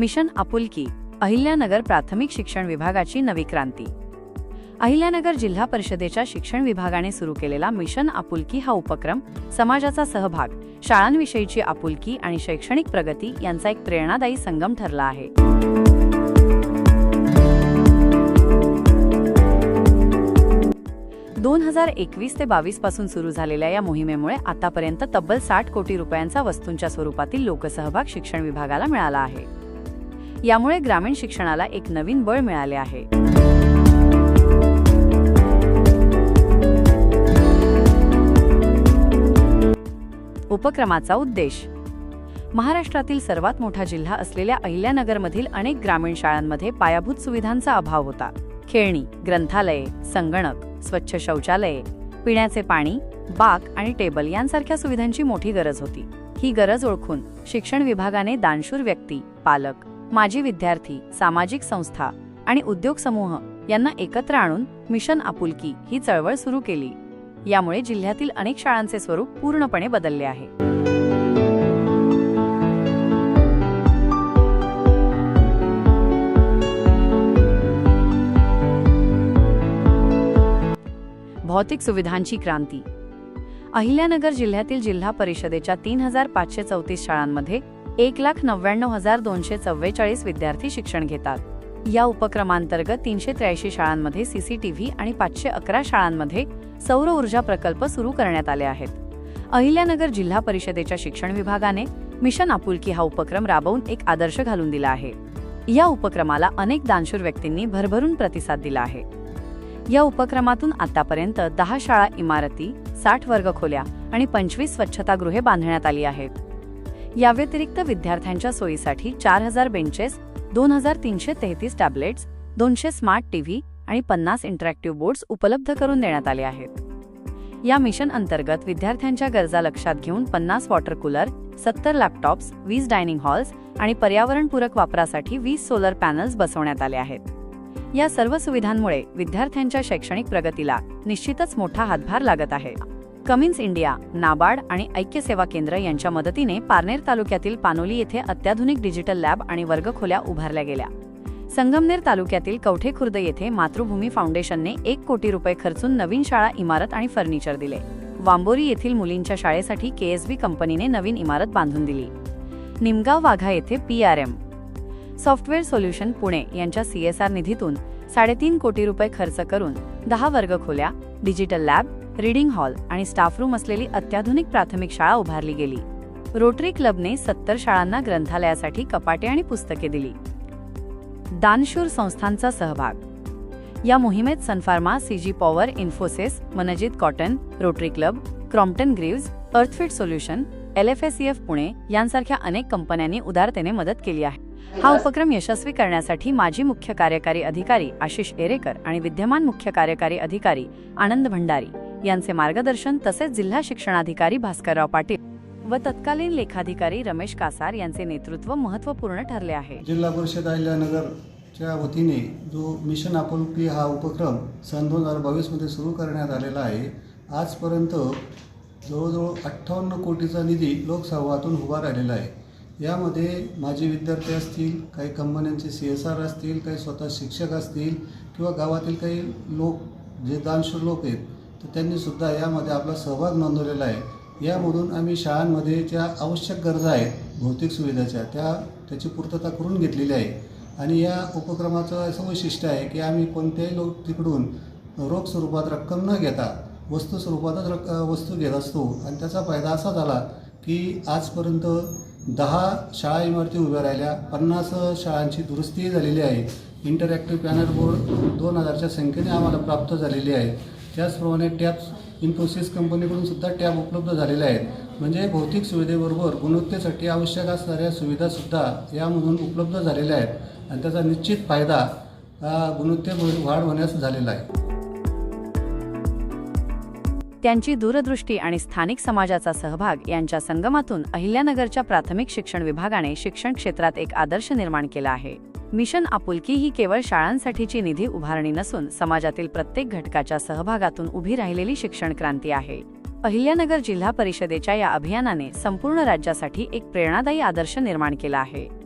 Mission आपुलकी अहिल्यानगर प्राथमिक शिक्षण विभागाची नवी क्रांती. अहिल्यानगर जिल्हा परिषदेच्या शिक्षण विभागाने सुरू केलेला मिशन आपुलकी हा उपक्रम समाजाचा सहभाग शाळांविषयीची आपुलकी आणि शैक्षणिक प्रगती यांचा एक प्रेरणादायी संगम ठरला आहे. दोन हजार एकवीस ते बावीसपासून सुरू झालेल्या या मोहिमेमुळे आतापर्यंत तब्बल साठ कोटी रुपयांचा वस्तूंच्या स्वरूपातील लोकसहभाग शिक्षण विभागाला मिळाला आहे. यामुळे ग्रामीण शिक्षणाला एक नवीन बळ मिळाले आहे. उपक्रमाचा उद्देश. महाराष्ट्रातील सर्वात मोठा जिल्हा असलेल्या अहिल्यानगरमधील अनेक ग्रामीण शाळांमध्ये पायाभूत सुविधांचा अभाव होता. खेळणी ग्रंथालये संगणक स्वच्छ शौचालये पिण्याचे पाणी बाक आणि टेबल यांसारख्या सुविधांची मोठी गरज होती. ही गरज ओळखून शिक्षण विभागाने दानशूर व्यक्ती पालक माजी विद्यार्थी सामाजिक संस्था आणि उद्योग समूह यांना एकत्र आणून मिशन आपुलकी ही चळवळ सुरू केली. यामुळे जिल्ह्यातील अनेक शाळांचे स्वरूप पूर्णपणे बदलले आहे. भौतिक सुविधांची क्रांती अहिल्यानगर जिल्ह्यातील जिल्हा परिषदेच्या तीन हजार पाचशे चौतीस शाळांमध्ये एक लाख नव्याण्णव हजार दोनशे चव्वेचाळीस विद्यार्थी शिक्षण घेतात. या उपक्रमांतर्गत तीनशे त्र्याऐंशी शाळांमध्ये सीसीटीव्ही आणि पाचशे अकरा शाळांमध्ये सौर ऊर्जा प्रकल्प सुरू करण्यात आले आहेत. अहिल्यानगर जिल्हा परिषदेच्या शिक्षण विभागाने मिशन आपुलकी हा उपक्रम राबवून एक आदर्श घालून दिला आहे. या उपक्रमाला अनेक दानशूर व्यक्तींनी भरभरून प्रतिसाद दिला आहे. या उपक्रमातून आतापर्यंत दहा शाळा इमारती साठ वर्गखोल्या आणि पंचवीस स्वच्छतागृहे बांधण्यात आली आहेत. या व्यतिरिक्त विद्यार्थ्यांच्या सोयीसाठी चार हजार बेंचेस दोन हजार तीनशे तेहतीस टॅबलेट्स दोनशे स्मार्ट टीव्ही आणि पन्नास इंटरॅक्टिव्ह बोर्ड्स उपलब्ध करून देण्यात आले आहेत. या मिशन अंतर्गत विद्यार्थ्यांच्या गरजा लक्षात घेऊन पन्नास वॉटर कूलर सत्तर लॅपटॉप्स वीस डायनिंग हॉल्स आणि पर्यावरणपूरक वापरासाठी वीस सोलर पॅनल्स बसवण्यात आले आहेत. या सर्व सुविधांमुळे विद्यार्थ्यांच्या शैक्षणिक प्रगतीला निश्चितच मोठा हातभार लागत आहे. कमिन्स इंडिया नाबार्ड आणि ऐक्य सेवा केंद्र यांच्या मदतीने पारनेर तालुक्यातील पानोली येथे अत्याधुनिक डिजिटल लॅब आणि वर्गखोल्या उभारल्या गेल्या. संगमनेर तालुक्यातील कवठे खुर्द येथे मातृभूमी फाउंडेशनने एक कोटी रुपये खर्चून नवीन शाळा इमारत आणि फर्निचर दिले. वांबोरी येथील मुलींच्या शाळेसाठी केएसबी कंपनीने नवीन इमारत बांधून दिली. निमगाव वाघा येथे पीआरएम सॉफ्टवेअर सोल्युशन पुणे यांच्या सीएसआर निधीतून साडेतीन कोटी रुपये खर्च करून दहा वर्गखोल्या डिजिटल लॅब रीडिंग हॉल आणि स्टाफ रूम असलेली अत्याधुनिक प्राथमिक शाळा उभारली गेली. रोटरी क्लबने सत्तर शाळांना ग्रंथालयासाठी कपाटे आणि पुस्तके दिली. दानशूर संस्थांचा सहभाग. या मोहिमेत Sun Pharma CG Power Infosys Manjit Cotton Rotary Club Crompton Greaves Earthfit Solution F Pune यांसारख्या अनेक कंपन्यांनी उदारतेने मदत केली आहे. हा उपक्रम यशस्वी करण्यासाठी माजी मुख्य कार्यकारी अधिकारी आशिष एरेकर आणि विद्यमान मुख्य कार्यकारी अधिकारी आनंद भंडारी यांचे मार्गदर्शन तसेच जिल्हा शिक्षणाधिकारी भास्करराव पाटील व तत्कालीन लेखाधिकारी रमेश कासार यांचे नेतृत्व महत्त्वपूर्ण ठरले आहे. जिल्हा परिषद अहिल्यानगरच्या वतीने जो मिशन आपुलकी हा उपक्रम सन दोन हजार बावीसमध्ये सुरू करण्यात आलेला आहे आजपर्यंत जवळजवळ अठ्ठावन्न कोटीचा निधी लोकसहभागातून उभा राहिलेला आहे. यामध्ये माजी विद्यार्थी असतील काही कंपन्यांचे सी एस आर असतील काही स्वतः शिक्षक असतील किंवा गावातील काही लोक जे दानशूर लोक आहेत तर त्यांनीसुद्धा यामध्ये आपला सहभाग नोंदवलेला आहे. यामधून आम्ही शाळांमध्ये ज्या आवश्यक गरजा आहेत भौतिक सुविधाच्या त्या त्याची पूर्तता करून घेतलेली आहे. आणि या उपक्रमाचं असं वैशिष्ट्य आहे की आम्ही कोणत्याही लोक तिकडून रोख स्वरूपात रक्कम न घेता वस्तू स्वरूपातच रक् वस्तू घेत असतो. आणि त्याचा फायदा असा झाला की आजपर्यंत दहा शाळा इमारती उभ्या राहिल्या. पन्नास शाळांची दुरुस्तीही झालेली आहे. इंटरॅक्टिव्ह पॅनल बोर्ड दोन हजारच्या संख्येने आम्हाला प्राप्त झालेली आहे. त्याचप्रमाणे टॅब्स इन्फोसिस कंपनीकडून सुद्धा टॅब उपलब्ध झालेले आहेत. म्हणजे भौतिक सुविधेबरोबर गुणवत्तेसाठी आवश्यक असणाऱ्या सुविधासुद्धा यामधून उपलब्ध झालेल्या आहेत. आणि त्याचा निश्चित फायदा हा वाढ होण्यास झालेला आहे. त्यांची दूरदृष्टी आणि स्थानिक समाजाचा सहभाग यांच्या संगमातून अहिल्यानगरच्या प्राथमिक शिक्षण विभागाने शिक्षण क्षेत्रात एक आदर्श निर्माण केला आहे. मिशन आपुलकी ही केवळ शाळांसाठीची निधी उभारणी नसून समाजातील प्रत्येक घटकाच्या सहभागातून उभी राहिलेली शिक्षण क्रांती आहे. अहिल्यानगर जिल्हा परिषदेच्या या अभियानाने संपूर्ण राज्यासाठी एक प्रेरणादायी आदर्श निर्माण केला आहे.